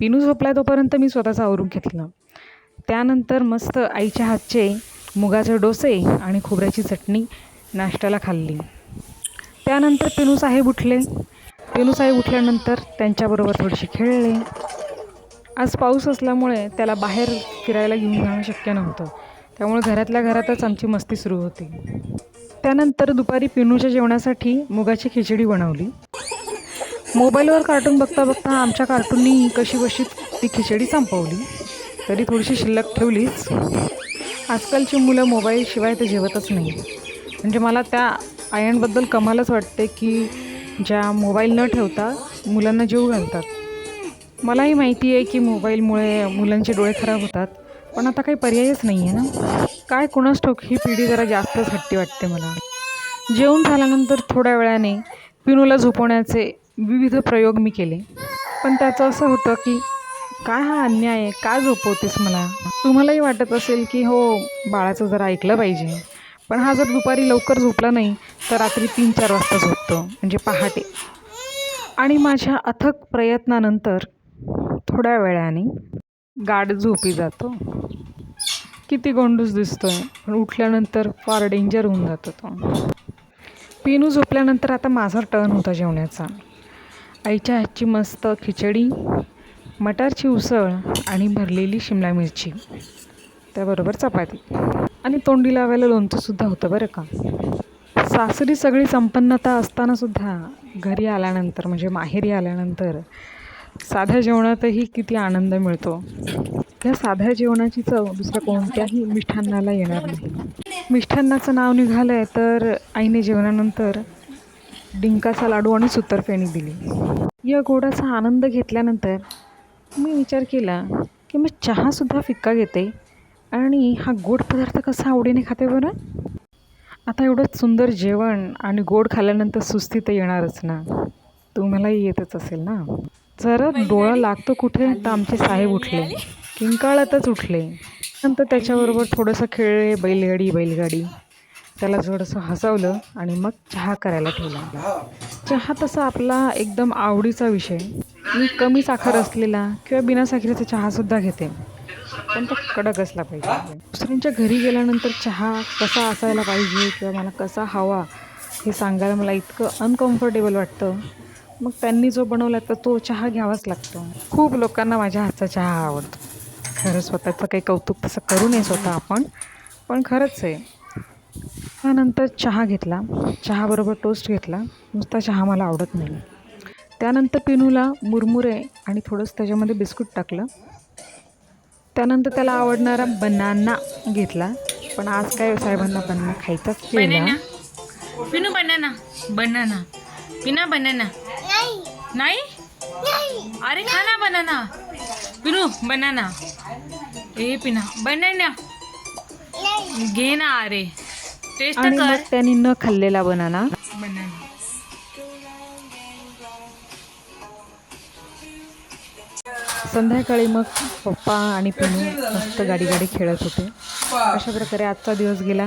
पिनू झोपला तोपर्यंत मी स्वतःचं आवरून घेतलं. त्यानंतर मस्त आईच्या हातचे मुगाचे डोसे आणि खोबऱ्याची चटणी नाश्त्याला खाल्ली. त्यानंतर पिनू साहेब उठले. पिनू साहेब उठल्यानंतर त्यांच्याबरोबर थोडीशी खेळले. आज पाऊस असल्यामुळे त्याला बाहेर फिरायला घेऊन जाणं शक्य नव्हतं. त्यामुळे घरातल्या घरातच आमची मस्ती सुरू होती. त्यानंतर दुपारी पिनूच्या जेवणासाठी मुगाची खिचडी बनवली. मोबाईलवर कार्टून बघता बघता आमच्या कार्टूननी कशी बशी ती खिचडी संपवली. तरी थोडीशी शिल्लक ठेवलीच. आजकालची मुलं मोबाईलशिवाय तर जेवतच नाही. म्हणजे मला त्या आयनबद्दल कमालच वाटते की ज्या मोबाईल न ठेवता मुलांना जीव घालतात. मलाही माहिती आहे की मोबाईलमुळे मुलांचे डोळे खराब होतात. पण आता काही पर्यायच नाही आहे ना? काय कुणास ठोक ही पिढी जरा जास्तच हट्टी वाटते मला. जेवण झाल्यानंतर थोड्या वेळाने पिनूला झोपवण्याचे विविध प्रयोग मी केले. पण त्याचं असं होतं की काय हा अन्याय आहे? का झोपवतेस मला? तुम्हालाही वाटत असेल की हो बाळाचं जरा ऐकलं पाहिजे. पण हा जर दुपारी लवकर झोपला नाही तर रात्री तीन चार वाजता झोपतो म्हणजे पहाटे. आणि माझ्या अथक प्रयत्नानंतर थोड्या वेळाने गाढ झोपी जातो. किती गोंडूस दिसतोय पण उठल्यानंतर फार डेंजर होऊन जातो तो. पिनू झोपल्यानंतर आता माझा टर्न होता जेवण्याचा. आईच्या हातची मस्त खिचडी मटारची उसळ आणि भरलेली शिमला मिरची. त्याबरोबर चपाती. आणि तोंडी लावायला लोणचंसुद्धा होतं बरं का. सासरी सगळी संपन्नता असतानासुद्धा घरी आल्यानंतर म्हणजे माहेरी आल्यानंतर साध्या जेवणातही किती आनंद मिळतो. त्या साध्या जेवणाची चव दुसऱ्या कोणत्याही मिष्ठान्नाला येणार नाही. मिष्ठान्नाचं नाव निघालं आहे तर आईने जेवणानंतर डिंकाचा लाडू आणि सुतरफेणी दिली. या गोडाचा आनंद घेतल्यानंतर मी विचार केला की मी चहासुद्धा फिक्का घेते आणि हा गोड पदार्थ कसा आवडीने खाते बरं? आता एवढं सुंदर जेवण आणि गोड खाल्ल्यानंतर सुस्ती तर येणारच ना. तुम्हालाही येतच असेल ना? जरा डोळा लागतो कुठे? तर आमचे साहेब उठले. किंकाळातच उठले. नंतर त्याच्याबरोबर थोडंसं खेळले बैलगाडी बैलगाडी. त्याला थोडंसं हसवलं आणि मग चहा करायला ठेवला. चहा तसा आपला एकदम आवडीचा विषय. मी कमी साखर असलेला किंवा बिना साखरेचा चहासुद्धा घेते. पण तो कडक असला पाहिजे. दुसऱ्यांच्या घरी गेल्यानंतर चहा कसा असायला पाहिजे किंवा मला कसा हवा हे सांगायला मला इतकं अनकम्फर्टेबल वाटतं. मग त्यांनी जो बनवला तर तो चहा घ्यावाच लागतो. खूप लोकांना माझ्या हातचा चहा आवडतो. खरं स्वतःचं काही कौतुक तसं करू नये स्वतः आपण. पण खरंच आहे. त्यानंतर चहा घेतला. चहाबरोबर टोस्ट घेतला. नुसता चहा मला आवडत नाही. त्यानंतर पिनूला मुरमुरे आणि थोडंसं त्याच्यामध्ये बिस्कुट टाकलं. त्यानंतर त्याला आवडणारा बनाना घेतला. पण आज काय साहेबांना बनाना खायचाच केला बनाना? पिनू बनाना. बनाना. पिना बनाना. नाही. अरे खा ना बनाना. पिनू बनाना. ए पिना बनाना. घे ना अरे. टेस्ट आणि कर मग त्यांनी न खाल्लेला बनाना. बनाना संध्याकाळी मग पप्पा आणि पिनू मस्त गाडी गाडी खेळत होते. अशा प्रकारे आजचा दिवस गेला.